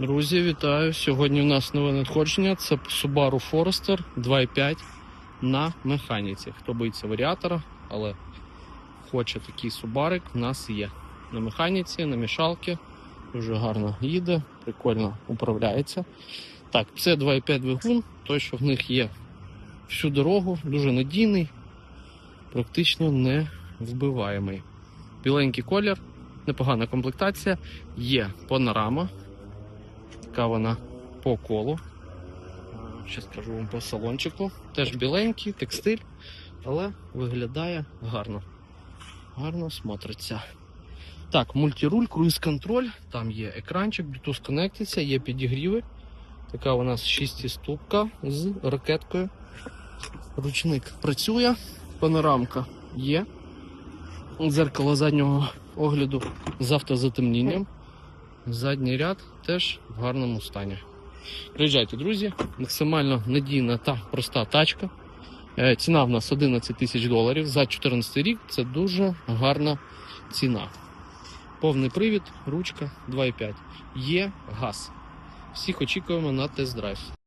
Друзі, вітаю! Сьогодні у нас нове надходження. Це Subaru Forester 2.5 на механіці. Хто боїться варіатора, але хоче такий субарик, в нас є. На механіці, на мішалки. Дуже гарно їде, прикольно управляється. Так, це 2.5 двигун, той, що в них є всю дорогу, дуже надійний, практично не вбиваємий. Біленький колір, непогана комплектація, є панорама. Така вона по колу. Ще скажу вам по салончику. Теж біленький, текстиль, але виглядає гарно. Гарно смотриться. Так, мультируль, круїз-контроль, там є екранчик, Bluetooth конектиться, є підігріви. Така у нас 6 ступка з ракеткою. Ручник працює, панорамка є. Дзеркало заднього огляду з автозатемнінням. Задній ряд теж в гарному стані. Приїжджайте, друзі, максимально надійна та проста тачка. Е, Ціна в нас 11 тисяч доларів за 14 рік. Це дуже гарна ціна. Повний привід, ручка 2.5. Є газ. Всіх очікуємо на тест-драйв.